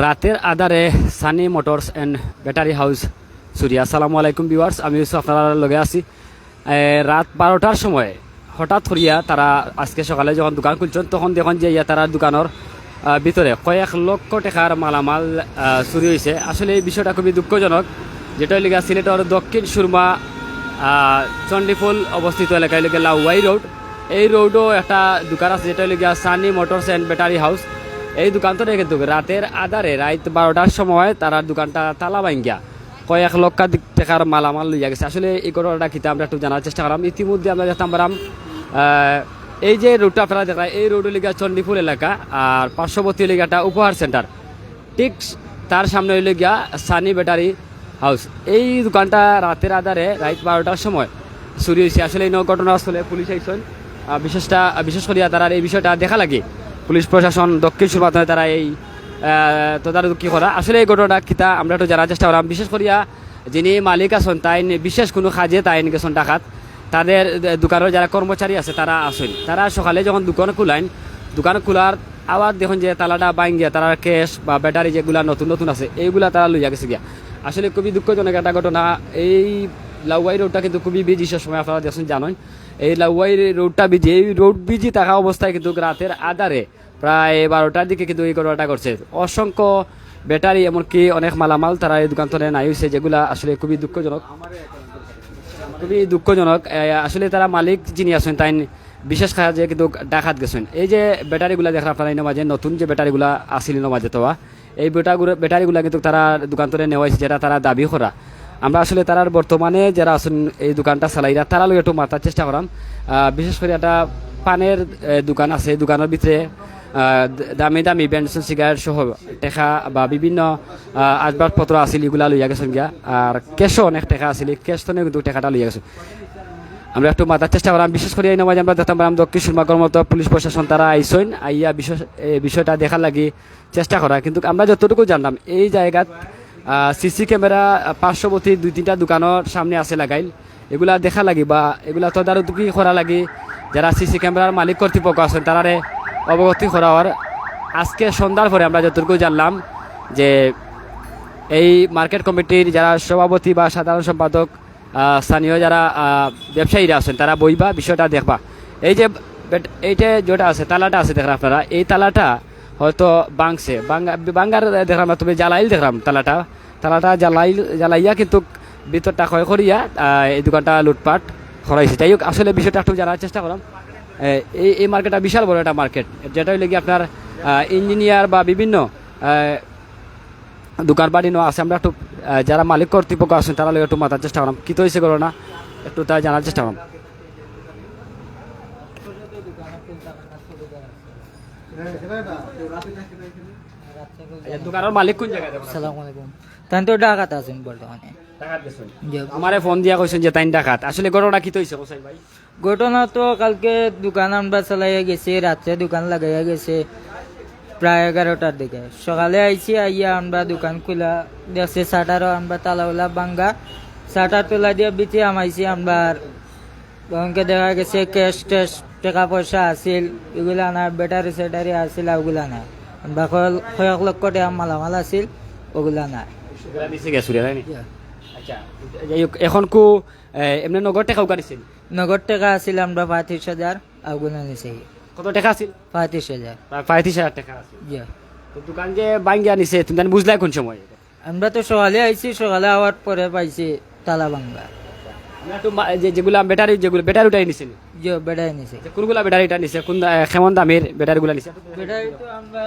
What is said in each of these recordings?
রাতের আধারে Sunny motors and battery house Suriya আসসালামু আলাইকুম ভিউয়ার্স আমি ইউসুফ, আপনার লগে আছি। রাত বারোটার সময় হঠাৎ করিয়া তারা আজকে সকালে যখন দোকান খুলছেন, তখন দেখুন যে ইয়া তারা দোকানের ভিতরে কয়েক লক্ষ টাকার মালামাল চুরি হয়েছে আসলে এই বিষয়টা খুবই দুঃখজনক, যেটা লিগা সিলেটের দক্ষিণ সুরমা চণ্ডীফুল অবস্থিত এলাকায় লিগে লাউয়াই রোড এই রোডও একটা দোকান আছে, যেটা লিগা Sunny motors and battery house এই দোকানটা কিন্তু রাতের আধারে রাত বারোটার সময় তারা দোকানটা তালা ভাঙ্গিয়া কয়েক লক্ষ দিক টাকার মালামাল লইয়া গেছে। আসলে এই ঘটনাটা কিতা আমরা একটু জানার চেষ্টা করলাম। ইতিমধ্যে আমরা দেখতাম পারাম এই যে রোডটা আপনারা দেখা এই রোড লিগা চণ্ডীপুর এলাকা আর পার্শ্ববর্তী এলাকাটা উপহার সেন্টার ঠিক তার সামনে হইলে গিয়া সানি ব্যাটারি হাউস। এই দোকানটা রাতের আধারে রাত বারোটার সময় চুরি হয়েছে আসলে এই ঘটনাস্থলে পুলিশ আইসন। বিশেষটা, বিশেষ করিয়া তারা এই বিষয়টা দেখা লাগে। পুলিশ প্রশাসন দক্ষিণ সুরমাতে তারা এই তদারকি করা। আসলে এই ঘটনাটা কিতা আমরা একটু জানার চেষ্টা করলাম। বিশেষ করিয়া যিনি মালিক আছেন, তাই বিশেষ কোনো কাজে তাই গেছেন ডাকাত। তাদের দোকানের যারা কর্মচারী আছে, তারা আসেন তারা সকালে যখন দোকান খুলাইন, দোকান খোলার আবার দেখুন যে তালাটা বাইন গিয়া তারা ক্যাশ বা ব্যাটারি যেগুলা নতুন নতুন আছে, এইগুলা তারা লইয়া গেছে গিয়া। আসলে খুবই দুঃখজনক একটা ঘটনা। এই লাউয়াই রোডটা কিন্তু খুবই বিজি সময়, আপনারা দেখুন জানেন এই লাউয়াই রোডটা বিজি, এই রোড বিজি থাকা অবস্থায় কিন্তু রাতের আধারে প্রায় বারোটার দিকে কিন্তু এই ঘটনাটা করছে অসংখ্য ব্যাটারি এমনকি অনেক মালামাল তারা এই দোকান থেকে নাই হয়েছে যেগুলা আসলে খুবই দুঃখজনক। খুবই দুঃখজনক। আসলে তারা মালিক যিনি আছেন, তাই বিশেষ কাজে কিন্তু ডাকাত গেছেন। এই যে ব্যাটারিগুলা দেখেন আপনারা এই মাঝে নতুন যে ব্যাটারিগুলা আসিল মাঝে তো এই ব্যাটারিগুলো ব্যাটারিগুলা কিন্তু তারা দোকান থেকে নেওয়া হয়েছে যেটা তারা দাবি করা। আমরা আসলে তারার বর্তমানে যারা আছেন এই দোকানটা চালাইরা তারা একটু মাথার চেষ্টা করাম। বিশেষ করে একটা পানের দোকান আছে দোকানের ভিতরে দামি দামি বেনসন সিগারেট সহ টেকা বা বিভিন্ন আসবাবপত্র আছিল, এগুলা লইয়া গেছেন গিয়া। আর ক্যাশও অনেক টাকা আছিল ক্যাশ তো কিন্তু টাকাটা লইয়া গেছে। আমরা একটু মাথার চেষ্টা করলাম বিশেষ করে এই নমাজ আমরা দেখতাম পারলাম দক্ষিণ সুরমা কর্মরত পুলিশ প্রশাসন তারা আইসইন, আইয়া বিষয় বিষয়টা দেখার লাগি চেষ্টা করা। কিন্তু আমরা যতটুকু জানলাম, এই জায়গাত সিসি ক্যামেরা পার্শ্ববর্তী দুই তিনটা দোকানের সামনে আছে লাগাইল। এগুলা দেখা লাগি বা এগুলা তদারকি করা লাগি যারা সিসি ক্যামেরার মালিক কর্তৃপক্ষ আছেন তারারে অবগতি করা হওয়ার আজকে সন্ধ্যার পরে আমরা যতটুকু জানলাম যে এই মার্কেট কমিটির যারা সভাপতি বা সাধারণ সম্পাদক স্থানীয় যারা ব্যবসায়ীরা আছেন, তারা বইবা, বিষয়টা দেখবা। এই যে এইটা যেটা আছে, তালাটা আছে দেখেন আপনারা, এই তালাটা হয়তো বাঙ্গা বাঙ্গার দেখলাম না তুমি জ্বালাইল দেখলাম তালাটা তালাটা জ্বালাইল জ্বালাইয়া কিন্তু ভিতরটা ক্ষয় করিয়া এই দোকানটা লুটপাট করাইছে যাই হোক আসলে বিষয়টা একটু জানার চেষ্টা করলাম এই এই মার্কেটটা বিশাল বড় একটা মার্কেট যেটা হইলে কি আপনার ইঞ্জিনিয়ার বা বিভিন্ন দোকান বাড়ি নেওয়া আছে আমরা একটু যারা মালিক কর্তৃপক্ষ আছেন তারা একটু মাথার চেষ্টা করলাম কি তো হয়েছে করো না একটু তাই জানার চেষ্টা করলাম আচ্ছা, দোকানের মালিক কোন জায়গায় আসসালামু আলাইকুম। তাই তো ডাকাত আছেন বর্তমানে। ডাকাত গেছেন। জি। আমারে ফোন দিয়া কইছেন যে তাইন ডাকাত। আসলে ঘটনা কি তো হয়েছে ভাই? ঘটনা তো কালকে দোকান আমরা চালাইয়া গেছি রাত্রে দোকান লাগাইয়া গেছে প্রায় এগারোটার দিকে। সকালে আইছি আইয়া আমরা দোকান খোলা দেখছি শাটারও আমরা তালাওলা বাঙ্গা। শাটার তোলা দিয়ে বিচে আমাইছি আমরা দেখা গেছে ক্যাশ ট্যাশ টাকা পয়সা আছিল এগুলা না ব্যাটারি স্যাটারি আছিল ওগুলা না। আমরা কয়েক- লক্ষ টাকা মালামাল আছিল ওগুলা না? আচ্ছা এখন কু এমনি নগদ টাকা উকানিছেন নগদ টাকা আছিল আমরা পঁয়ত্রিশ হাজার আগুনে নিছে। কত টাকা আছিল? পঁয়ত্রিশ হাজার পঁয়ত্রিশ হাজার টাকা আছে জি তো দোকান যে বাঙ্গিয়া নিছে তুমি বুঝলাই কোন সময়? আমরা তো সকালে আইছি সকালে আওয়ার পরে পাইছি তালা একটু যেগুলা ব্যাটারি যেগুলো ব্যাটারি উঠাই নিছেন জি বেড়াই নিছে। যে কোনগুলা ব্যাটারিটা নিছে? কোন কেমন দামের ব্যাটারিগুলা নিছে? বেড়াই তো আমরা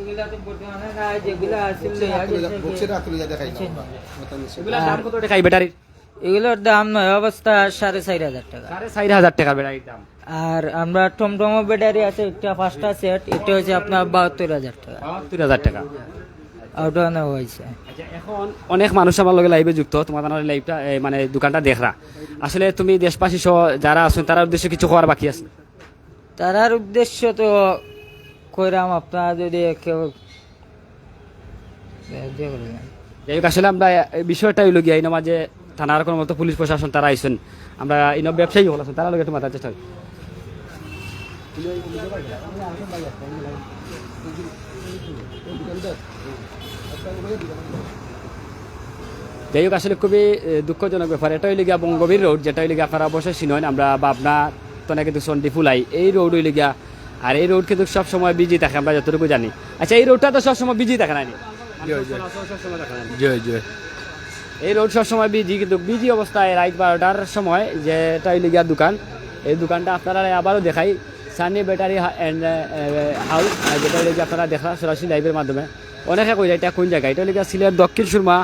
এগুলা তো বর্তমানে নাই যেগুলা আছিল লইয়া গেছে কি- এগুলা দাম কত টাকা এই এগুলোর দাম নয় অবস্থা সাড়ে চার হাজার টাকা। সাড়ে চার হাজার টাকা দাম। আর আমরা টমটমো ব্যাটারি আছে একটা পাঁচটা সেট এটা হচ্ছে আপনার বাহাত্তর হাজার টাকা। বাহাত্তর হাজার টাকা। হয়েছে। আচ্ছা এখন অনেক মানুষ আমার লগে লাইভে যুক্ত তোমার লাইভটা মানে দোকানটা দেখরা। আসলে তুমি দেশবাসী সহ যারা আছেন তারা উদ্দেশ্যে কিছু হওয়ার বাকি আছে? তারার উদ্দেশ্য তো কইরাম আপনারা যদি কেউ যাই হোক আসলে আমরা বিষয়টা হইল গিয়া ইনো মাঝে থানার কোনো মতো পুলিশ প্রশাসন তারা আইসেন আমরা ইনো ব্যবসায়ী হল আছেন তারা লোক একটু মাথার চেষ্টা করি। যাই হোক আসলে খুবই দুঃখজনক ব্যাপার। এটা হইলে গিয়া বঙ্গবীর রোড যেটা হইলে গিয়া আপনারা অবশ্যই চিনেন আমরা বাবনা তনে কিন্তু সন্ডি ফুলাই। এই রোড হইলে গিয়া আর এই রোড কিন্তু সবসময় বিজি থাকে আমরা যতটুকু জানি। আচ্ছা এই রোডটা তো সবসময় বিজি থাকে না এই রোড সবসময় বিজি কিন্তু বিজি অবস্থায় রাত বারোটার সময় যেটা হইলে গিয়া দোকান এই দোকানটা আপনারা আবারও দেখাই। সানি ব্যাটারি অ্যান্ড হাউস যেটা হইলে আপনারা দেখা সরাসরি লাইভের মাধ্যমে। অনেকে কই এটা কোন জায়গা? এটা হইলে গিয়া সিলেট দক্ষিণ সুরমা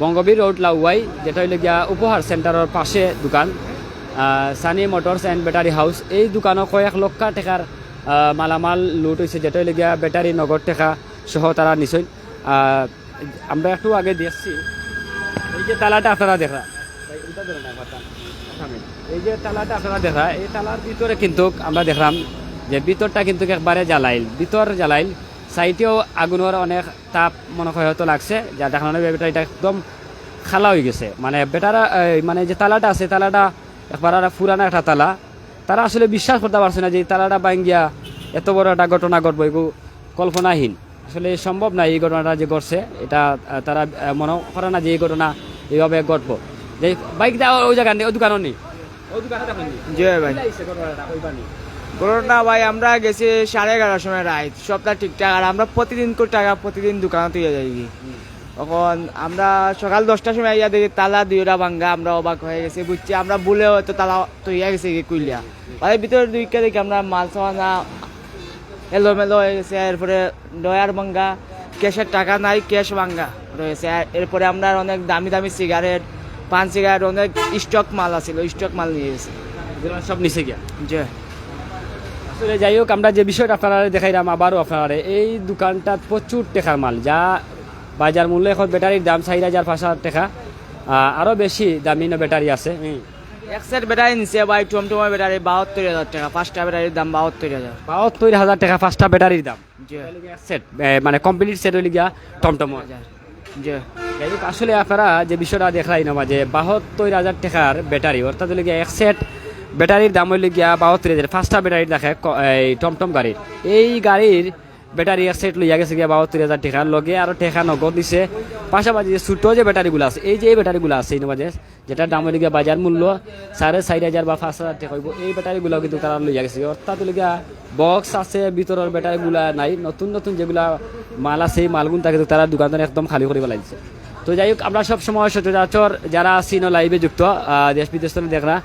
বঙ্গবীর রোড লাউয়াই, যেটা হইলে গিয়া উপহার সেন্টারের পাশে দোকান। Sunny motors and battery house এই দোকানও কয়েক লক্ষ টাকার মালামাল লুট হয়েছে যেটা হইলে গিয়া ব্যাটারি নগদ টাকা সহ তারা নিশ্চয় আমরা একটু আগে দেখছি। এই যে তালাটা আপনারা দেখা এই যে তালাটা আপনারা দেখা, এই তালার ভিতরে কিন্তু আমরা দেখলাম যে ভিতরটা কিন্তু একবারে জ্বালাইল। ভিতর জ্বালাইল। সাইটেও আগুনের অনেক তাপ মনে হয় হয়তো লাগছে, যা দেখানো এটা এটা একদম খালা হয়ে গেছে। মানে বেটারা মানে যে তালাটা আছে, তালাটা একবার আর পুরানা একটা তালা। তারা আসলে বিশ্বাস করতে পারছে না যে তালাটা ভাঙ্গিয়া এত বড় একটা ঘটনা ঘটবো এগুলো কল্পনাহীন। আসলে সম্ভব না এই ঘটনাটা যে ঘটছে, এটা তারা মনে করে না যে এই ঘটনা এইভাবে ঘটবো। বাইক দেওয়া ওই জায়গা নেই ওই দোকানও নেই। ওই দোকানে দেখেন নি? ভাই আমরা গেছি সাড়ে এগারোটার সময় রাইত সবটা ঠিকঠাক আর আমরা প্রতিদিন করে টাকা প্রতিদিন দোকানে তুই যাই তখন আমরা সকাল দশটার সময় ইয়া দেখি তালা দুইটা ভাঙ্গা আমরা অবাক হয়ে গেছি বুঝছি আমরা বলে হয়তো তালা তৈয়া গেছে কি কুইলিয়া আর ভিতরে দুইটা দেখি আমরা মাল সামানা এলোমেলো হয়ে গেছে এরপরে ডয়ার ভাঙ্গা ক্যাশের টাকা নাই ক্যাশ ভাঙ্গা রয়েছে এরপরে আমরা অনেক দামি দামি সিগারেট পান সিগারেট অনেক স্টক মাল আছিল স্টক মাল নিয়ে গেছে সব নিচে গিয়া? যে আসলে যাই হোক আমরা যে বিষয়টা আপনারা দেখাইলাম আবারও আপনারা এই দোকানটা প্রচুর টেকার মাল যা বাজার মূল্য এখন ব্যাটারির দাম চার হাজার পাঁচ হাজার টাকা আহ, আরও বেশি দামি না ব্যাটারি আছে। এক সেট ব্যাটারি নিচে ভাই টমটমের ব্যাটারি বাহাত্তর হাজার টাকা পাঁচটা ব্যাটারির দাম বাহাত্তর হাজার। বাহাত্তর হাজার টাকা পাঁচটা ব্যাটারির দাম। জি সেট মানে কমপ্লিট সেট হইলে গিয়া টমটম। হাজার হোক, আসলে আপনারা যে বিষয়টা দেখাই না যে বাহাত্তর হাজার টাকার ব্যাটারি অর্থাৎ গিয়া এক সেট ব্যাটারির দাম হইলে গিয়া বাহাত্তর হাজার পাঁচটা ব্যাটারি দেখে এই টমটম গাড়ির। এই গাড়ির ব্যাটারি এক সেট লইয়া গেছে গিয়া বাহাত্তর হাজার টাকার লগে আরও টাকা নগদ দিছে। পাশাপাশি যে ছোট যে ব্যাটারিগুলো আছে এই যে এই ব্যাটারিগুলো আছে এই নবাজে যেটার দাম হইলে গিয়া বাজার মূল্য সাড়ে চার হাজার বা পাঁচ হাজার টাকা হইব এই ব্যাটারিগুলো কিন্তু তারা লইয়া গেছে অর্থাৎ হইলে বক্স আছে ভিতরের ব্যাটারিগুলা নাই নতুন নতুন যেগুলা মাল আছে মালগুন কিন্তু তারা দোকানদার একদম খালি করে ফেলাইছে। তো যাই হোক, আমরা সব সময় সচরাচর যারা সিনো লাইভে যুক্ত দেশ বিদেশ থেকে দেখরা,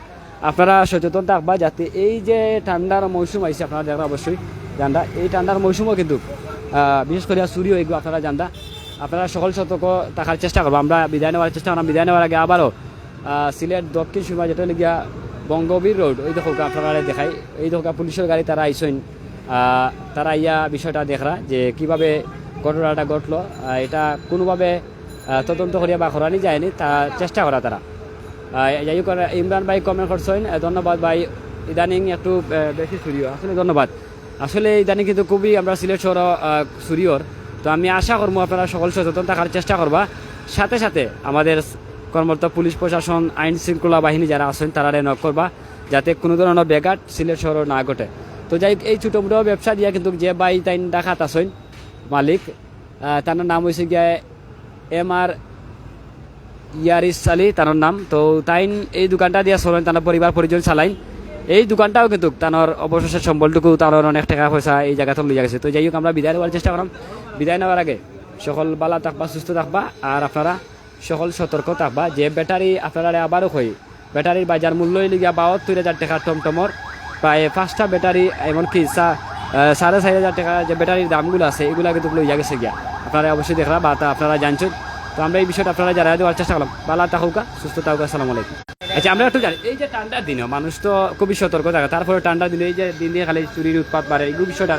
আপনারা সচেতন থাকবা যাতে এই যে ঠান্ডার মৌসুম আইসে আপনারা দেখরা অবশ্যই জানবা এই ঠান্ডার মৌসুমও কিন্তু বিশেষ করে চুরিও এগুলো আপনারা জানবা আপনারা সকল সতর্ক থাকার চেষ্টা করব। আমরা বিদায় নেওয়ার চেষ্টা করলাম বিদায় নেওয়ার আগে আবারও সিলেট দক্ষিণ সুরমা যেটা হলো গিয়া বঙ্গবীর রোড ওই দেখো আপনারা দেখাই। এই দেখো পুলিশের গাড়ি, তারা আইসইন। তারা ইয়া বিষয়টা দেখরা যে কীভাবে ঘটনাটা ঘটলো। এটা কোনোভাবে তদন্ত করিয়া বা করানি যায়নি, তা চেষ্টা করা তারা। যাই হোক ইমরান ভাই কমেন্ট করছেন। ধন্যবাদ ভাই। ইদানিং একটু বেশি সুরিয় আসলে ধন্যবাদ। আসলে ইদানিং কিন্তু খুবই আমরা সিলেট শহর সুরিয়র তো আমি আশা করব আপনারা সকল সচেতন থাকার চেষ্টা করবা। সাথে সাথে আমাদের কর্মরত পুলিশ প্রশাসন, আইন শৃঙ্খলা বাহিনী যারা আছেন, তারা নক করবা, যাতে কোনো ধরনের ব্যাঘাত সিলেট শহর না ঘটে। তো যাই এই ছোটো মোটো ব্যবসা দিয়া কিন্তু যে বাই তাইন ডাকাত আছেন মালিক তার নাম হয়েছে গিয়া এম আর ইয়ারিস আলী তার নাম। তো তাইন এই দোকানটা দিয়া চলেন তার পরিবার পরিজন চালাইন। এই দোকানটাও কিন্তু তার অবশেষের সম্বলটুকু তার অনেক টাকা পয়সা এই জায়গা থেকে লিয়ে গেছে। তো যাই হোক আমরা বিদায় নেওয়ার চেষ্টা করলাম। বিদায় নেওয়ার আগে সকল বালা থাকবা সুস্থ থাকবা আর আপনারা সকল সতর্ক থাকবা যে ব্যাটারি আপনারা আবারও কই ব্যাটারির বাজার মূল্য লিগিয়া বাহাত্তর হাজার টাকা টমটমর। প্রায় পাঁচটা ব্যাটারি এমনকি আহ, সাড়ে চার হাজার টাকা যে ব্যাটারির দামগুলো আছে এগুলো কিন্তু লইয়া গেছে গিয়া। আপনারা অবশ্যই দেখরা বা তা আপনারা জানছেন তো আমরা এই বিষয়টা আপনারা জানাই দেওয়ার চেষ্টা করলাম বালা থাকুকা সুস্থ থাকুকা, আসসালামু আলাইকুম। আচ্ছা আমরা একটু জানি, এই যে ঠান্ডার দিনও মানুষ তো খুবই সতর্ক থাকে। তারপরে ঠান্ডার দিনে এই যে দিন দিয়ে খালি চুরির উৎপাত বাড়ে এই বিষয়টা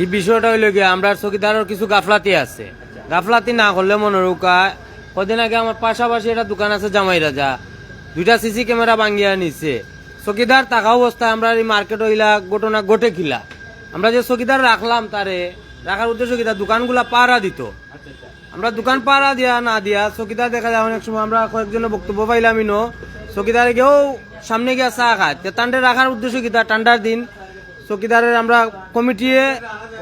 এই বিষয়টা হইল গিয়ে, আমরা চকিদারের কিছু গাফলাতি আছে। গাফলাতি না করলে মনে রুকা কদিন আগে আমার পাশাপাশি একটা দোকান আছে জামাই রাজা। দুইটা সিসি ক্যামেরা ভাঙ্গিয়া নিছে। চকিদার থাকা অবস্থায় আমরা এই মার্কেট হইলা ঘটনা ঘটে খিলা আমরা যে চকিদার রাখলাম তারে, রাখার উদ্দেশ্য কি তার দোকানগুলা পাহারা দিত। আমরা দোকান পাহারা দিয়া না দিয়া চকিদার দেখা যায় অনেক সময় আমরা কয়েকজনের বক্তব্য পাইলাম ইনো চকিদারে গিয়েও সামনে গিয়া চা খায়। তান্ডে রাখার উদ্দেশ্য কি তার ঠান্ডার দিন চকিদারের আমরা কমিটিয়ে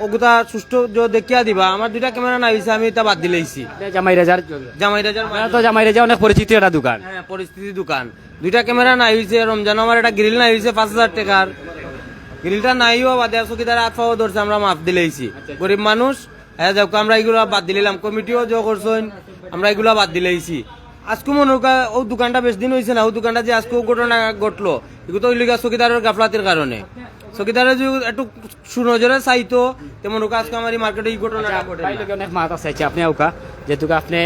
ওগুতা সুষ্ঠু যে দেখিয়া দিবা। আমার দুইটা ক্যামেরা নাই হইছে আমি এটা বাদ দিলেইছি জামাই রাজার জামাই রাজার তো জামাই রাজা অনেক পরিচিত একটা দোকান। হ্যাঁ পরিস্থিতি দোকান। দুইটা ক্যামেরা নাই হইছে রমজান আমার একটা গ্রিল নাই হইছে পাঁচ হাজার টাকার। গ্রিলটা নাইও বাদে চকিদার হাত পাওয়া ধরছে আমরা মাফ দিলেইছি গরিব মানুষ হ্যাঁ দেখো আমরা এগুলো বাদ দিলাম কমিটিও যে করছেন আমরা এগুলো বাদ দিলেইছি আজকে মনে হোক ও দোকানটা বেশ দিন হয়েছে না ও দোকানটা যে আজকে ঘটনা ঘটলো এগুলো তো ওইলিগা চকিদারের গাফলাতির কারণে। চকিদারে যদি একটু সুনজরে চাইতো তেমন হোক আজকে আমার এই মার্কেটে এই ঘটনাটা ঘটে অনেক মাত আছে আপনি ওকা যেহেতু আপনি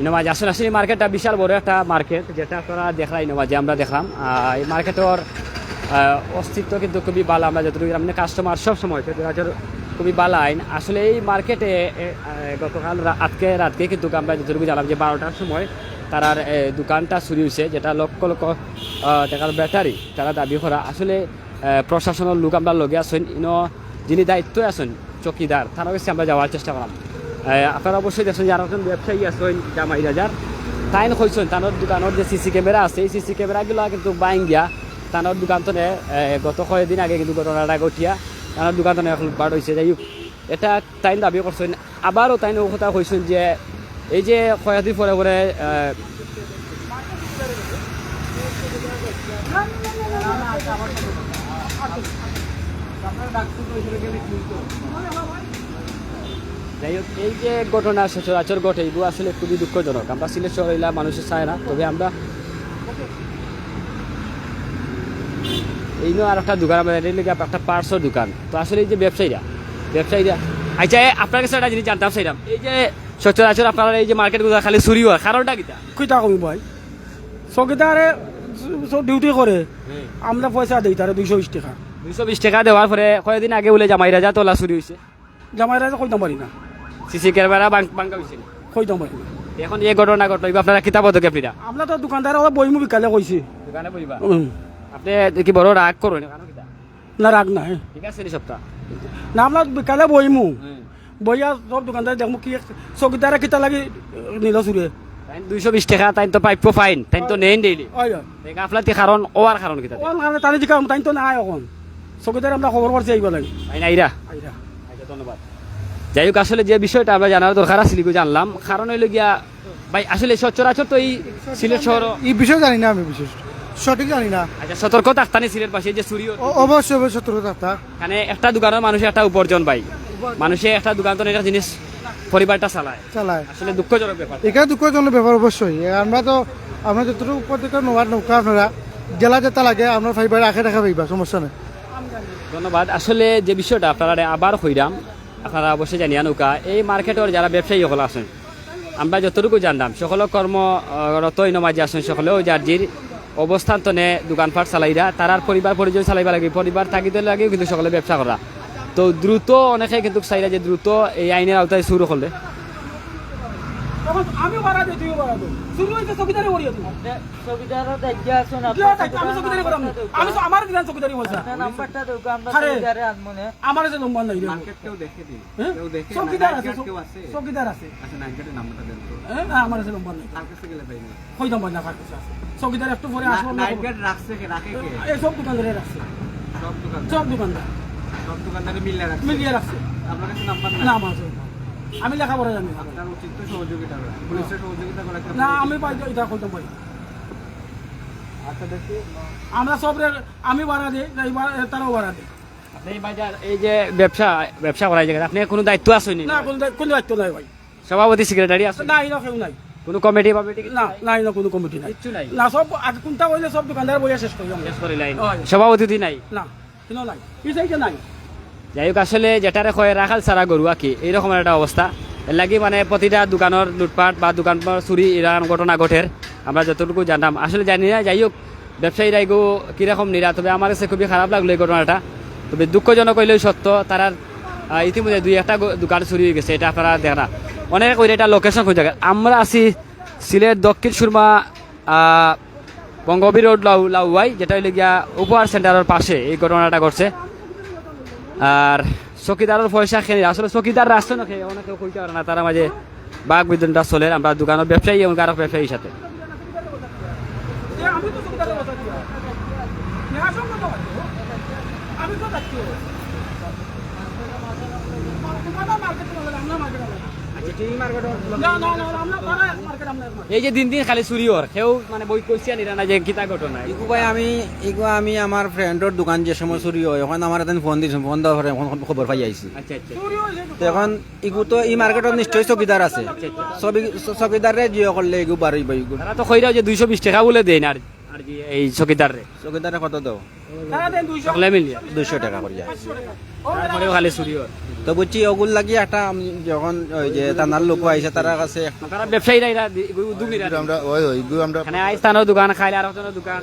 ইনোমাজ আসলে আসলে মার্কেটটা বিশাল বড় একটা মার্কেট যেটা আপনারা দেখলাম ইনোমাজে আমরা দেখলাম এই মার্কেটের অস্তিত্ব কিন্তু খুবই ভালো আমরা যতটুকু আপনি কাস্টমার সব সময় খুবই ভালো আইন আসলে এই মার্কেটে গতকাল আজকে রাতকে কিন্তু আমরা যতটুকু জানলাম যে বারোটার সময় তারার দোকানটা চুরি হয়েছে যেটা লক্ষ লক্ষ টাকার ব্যাটারি তারা দাবি করা আসলে প্রশাসনের লোক আমরা লগে আছেন, ইন, যিনি দায়িত্বে আছেন চকিদার তারা কাছে আমরা যাওয়ার চেষ্টা করলাম আপনারা অবশ্যই দেখছেন যে আর একজন ব্যবসায়ী আছেন, জামাই রাজার। তাইন কইছেন তানোর দোকানের যে সিসি ক্যামেরা আছে, এই সিসি ক্যামেরাগুলো কিন্তু বাইন গিয়া তানোর দোকান তো গত কয়েকদিন আগে কিন্তু ঘটনাটা গঠিয়া তানোর দোকান তো এখন লুটপাট হয়েছে যাই এটা তাইন দাবি করছেন। আবারও তাইন কথা কইছেন যে এই যে কয়েকদিন পরে পরে যাই হোক, এই যে ঘটনা সচরাচর ঘটে এগুলো আসলে খুবই দুঃখজনক। আমরা সিলেট শহর এলাকা মানুষের চায় না, তবে আমরা এই নিয়ে আর একটা দোকান আমাদের একটা পার্সের দোকান। তো আসলে এই যে ব্যবসায়ীরা ব্যবসায়ীরা আচ্ছা আপনার কাছে একটা জিনিস জানতাম চাইলাম এই যে সচরাচর আপনারা এই যে মার্কেটগুলো খালি চুরি হয়। কারণটা কিটা কিতা কমি ভাই? চকিদারে সব ডিউটি করে আমরা পয়সা দিই তারে দুইশো বিশ টাকা। দুইশো বিশ টাকা দেওয়ার পরে কয়েকদিন আগে বলে জামাই রাজা তোলা চুরি হয়েছে জামাই রাজা কইতাম পারি না। সিসি ক্যামেরা বাঙ্কা হয়েছে কইতাম পারি না। এখন এই ঘটনা ঘটলো আপনারা কিতাব পদক্ষেপ নিরা আমরা তো দোকানদার অলপ বইমু বিকালে কইছি। দোকানে বইবা? আপনি কি বড় রাগ করুন না রাগ নাই। ঠিক আছে এই সপ্তাহ। না আমরা বিকালে বইমু। বইয়া সব দোকানদার দেখমু কি চকিদারে কিতা লাগি নিল চুরে তাই দুইশো বিশ টাকা তাই তো পাইপ ফাইন তাই তো নেন ডেইলি। গাফলাতি কারণ ওয়ার কারণ কিতা ওখান কারণে তানে জিকা তাই তো নাই এখন চকিদারে আমরা খবর করছি আইব লাগে। তাই আইরা আইরা আচ্ছা ধন্যবাদ। যাই হোক আসলে যে বিষয়টা আমরা জানার দরকার আছিল এগুলো জানলাম। কারণ হইল গিয়া ভাই আসলে সচরাচর তো এই সিলেট শহর এই বিষয়ে জানি না আমি বিশেষ সঠিক জানি না। আচ্ছা সতর্ক থাকতানি সিলেট পাশে যে চুরি অ- অবশ্যই অবশ্যই সতর্ক থাকতা মানে একটা দোকানের মানুষের একটা উপার্জন পাই মানুষে একটা দোকান তো একটা জিনিস পরিবারটা চালায়। চালায়। আসলে দুঃখজনক ব্যাপার। এখানে দুঃখজনক ব্যাপার অবশ্যই। আমরা তো আমরা যতটুকু উপত্যকা নোয়ার নৌকা আপনারা জেলা যেটা লাগে আমরা ফাইবার আখে রাখা পাইবা সমস্যা নেই। ধন্যবাদ। আসলে যে বিষয়টা আপনারা আবার হইরাম আপনারা অবশ্যই জানিয়া নৌকা। এই মার্কেটের যারা ব্যবসায়ী সকল আছেন আমরা যতটুকু জানলাম সকল কর্মরত নমাজি আছেন সকলেও যার জির অবস্থান তনে দোকানপাট চালাইরা তারার পরিবার পরিচয় চালাইবা লাগে পরিবার থাকিতে লাগেও কিন্তু সকলে ব্যবসা করা। তো দ্রুত অনেকে কিন্তু চাইরা যে দ্রুত এই আইনের আওতায় শুরু করলে তখন বাড়া দিই তুইও বাড়া দিই শুরু হইতে চকিদারে করিয়া তুই চকিদারও দায়িত্ব আছেন কিয়া আমি চকিদারি করাম আমি আমার দিলাম চকিদারি বলছা নাম্বারটা দেবো আমরা চকিদারে আনমনে আমার যে নম্বর নাই রে? চকিদার আছে চকিদার আছে? না, আমার কাছে নম্বর নাই। কই নম্বর না? কার কাছে আছে। চকিদার একটু পরে আসব এই সব দোকানদারে রাখছে সব দোকানদার মিলিয়ে রাখছে। না আমার কাছে নম্বর। আমি লেখাপড়া জানি না। না। আমি পাই এটা করতে পারি। আমরা সব আমি বাড়া দিই তারাও বাড়া দিই এই যে ব্যবসা ব্যবসা জায়গায় আপনি কোনো দায়িত্ব আসেনি না কোনো কোনো দায়িত্ব নাই ভাই। সভাপতি সেক্রেটারি আছে না কেউ নাই। কোনো কমিটি কমিটি না নাই? না কোনো কমিটি নাই। নাই? না সব আগে কোনটা হইলে সব দোকানদার বইয়া শেষ করি শেষ করে লাইন হয়। সভাপতি নাই? না কোনো নাই। এই সাইডে নাই। যাই হোক আসলে যেটারে কয় রাখাল সারা গরু আঁকি এইরকম একটা অবস্থা। এর লাগি মানে প্রতিটা দোকানের লুটপাট বা দোকান চুরি এরকম ঘটনা ঘটের। আমরা যতটুকু জানতাম। আসলে জানি না যাই হোক ব্যবসায়ীরা এগো কীরকম নিরা? তবে আমার কাছে খুবই খারাপ লাগল এই ঘটনাটা। তবে দুঃখজনক হইলেও সত্য তারা ইতিমধ্যে দুই একটা দোকান চুরি হয়ে গেছে এটা আপনারা দেখ না। অনেক করে এটা লোকেশন খুঁজে আমরা আছি সিলেট দক্ষিণ সুরমা আহ, বঙ্গবী রোড লাউ লাউয়াই যেটা হইলে গিয়া উপহার সেন্টারের পাশে। এই ঘটনাটা ঘটছে। আর চকিদারের পয়সা খেয়ে আসলে চকিদার রাস্তা না খেয়ে, অনেকে কইতে পারে না, তারা মাঝে বাঘ বিদ্যুৎটা চলে, আমরা দোকানের ব্যবসায়ী এবং কারও ব্যবসায়ীর সাথে। আমি তো এই যে দিন দিন খালি চুরি হর সেও মানে বই কইছি আনি না যে কিতা ঘটনা। ইগু ভাই আমি ইগু আমি আমার ফ্রেন্ডর দোকান যে সময় চুরি হয় এখন আমার এদিন ফোন দিয়েছে ফোন দেওয়ার পরে এখন খবর পাই আইছি আচ্ছা আচ্ছা। এখন ইগু তো এই মার্কেটত নিশ্চয় চকিদার আছে। চবি- চকিদারে জিও করলে ইগু বাড়িব ইগু তারা তো কইরাও যে দুইশো বিশ টাকা বলে দেন আর আর কি এই চকিদার চকিদারে কত দাও? তারা দেন দুইশো। সকলে মিলিয়ে। টাকা করিয়া তারপরেও খালি চুরি হর তো বুঝছি ওগুল লাগি একটা আমি যখন ওই যে তানার লোক আইসে তারা কাছে তারা ব্যবসায়ীরা এরা উদ্যোগীরা আমরা ওই ওই এগুলো আমরা এখানে আইস্তানের দোকান খাইলে আর দোকান।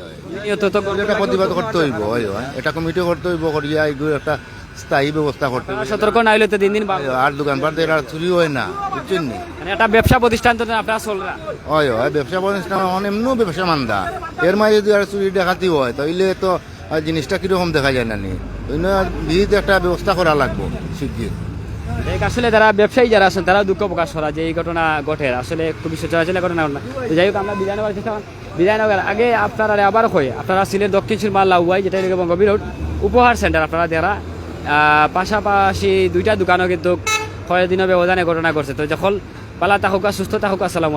এটা প্রতিবাদ করতে হইব ওই ওই এটা কমিটি করতে হইব করিয়া এগুলো একটা স্থায়ী ব্যবস্থা করতে হইব সতর্ক না হইলে তো দিন দিন। আর দোকান পাট এরা চুরি হয় না বুঝছেন নি? মানে একটা ব্যবসা প্রতিষ্ঠান তো আপনারা চলরা ওই ওই ব্যবসা প্রতিষ্ঠান এখন এমনিও ব্যবসা মান্দা। এর মাঝে যদি আর চুরি ডাকাতি হয় তাইলে তো জিনিসটা কীরকম দেখা যায় না নি? বিহিত একটা ব্যবস্থা করা লাগবো শিগগির। আসলে যারা ব্যবসায়ী যারা আছেন তারা দুঃখ প্রকাশ করা যে এই ঘটনা ঘটে। আসলে খুবই সচরাচর ঘটনা ঘটনা তো যাই হোক আমরা বিধান বিধাননগর আগে আপনারা আবার হয়ে আপনারা সিলেট দক্ষিণ সুরমা লাউয়াই যেটা হলো রোড উপহার সেন্টার আপনারা যারা পাশাপাশি দুইটা দোকানও কিন্তু কয়েকদিনের ব্যবধানে ঘটনা করছে তো যখন পালা থাকুক সুস্থ থাকুক আসসালামু